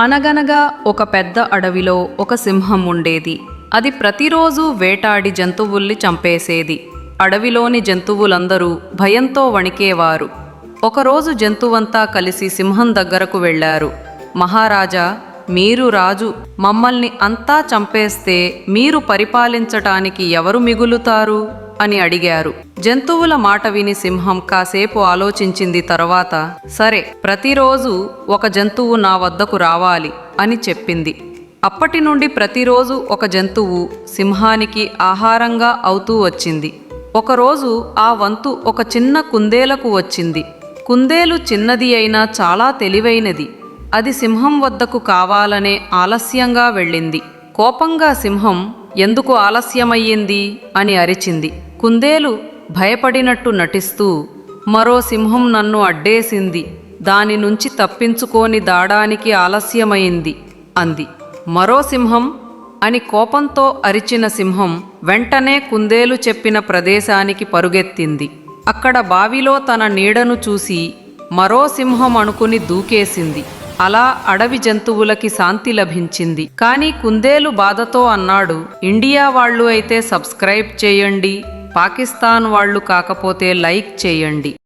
అనగనగా ఒక పెద్ద అడవిలో ఒక సింహం ఉండేది. అది ప్రతిరోజు వేటాడి జంతువుల్ని చంపేసేది. అడవిలోని జంతువులందరూ భయంతో వణికేవారు. ఒకరోజు జంతువంతా కలిసి సింహం దగ్గరకు వెళ్ళారు. మహారాజా మీరు రాజు. మమ్మల్ని అంతా చంపేస్తే మీరు పరిపాలించటానికి ఎవరు మిగులుతారు? అని అడిగారు. జంతువుల మాట విని సింహం కాసేపు ఆలోచించింది తర్వాత సరే ప్రతిరోజు ఒక జంతువు నా వద్దకు రావాలి అని చెప్పింది. అప్పటి నుండి ప్రతిరోజు ఒక జంతువు సింహానికి ఆహారంగా అవుతూ వచ్చింది. ఒకరోజు ఆ వంతు ఒక చిన్న కుందేలకు వచ్చింది. కుందేలు చిన్నది అయినా చాలా తెలివైనది. అది సింహం వద్దకు కావాలనే ఆలస్యంగా వెళ్ళింది. కోపంగా సింహం ఎందుకు ఆలస్యమయ్యింది? అని అరిచింది. కుందేలు భయపడినట్టు నటిస్తూ మరో సింహం నన్ను అడ్డేసింది. దాని నుంచి తప్పించుకోని దాడానికి ఆలస్యమైంది అంది. మరో సింహం? అని కోపంతో అరిచిన సింహం వెంటనే కుందేలు చెప్పిన ప్రదేశానికి పరుగెత్తింది. అక్కడ బావిలో తన నీడను చూసి మరో సింహం అనుకుని దూకేసింది. అలా అడవి జంతువులకి శాంతి లభించింది. కానీ కుందేలు బాధతో అన్నాడు ఇండియా వాళ్ళు అయితే సబ్స్క్రైబ్ చేయండి. పాకిస్తాన్ వాళ్ళు కాకపోతే లైక్ చేయండి.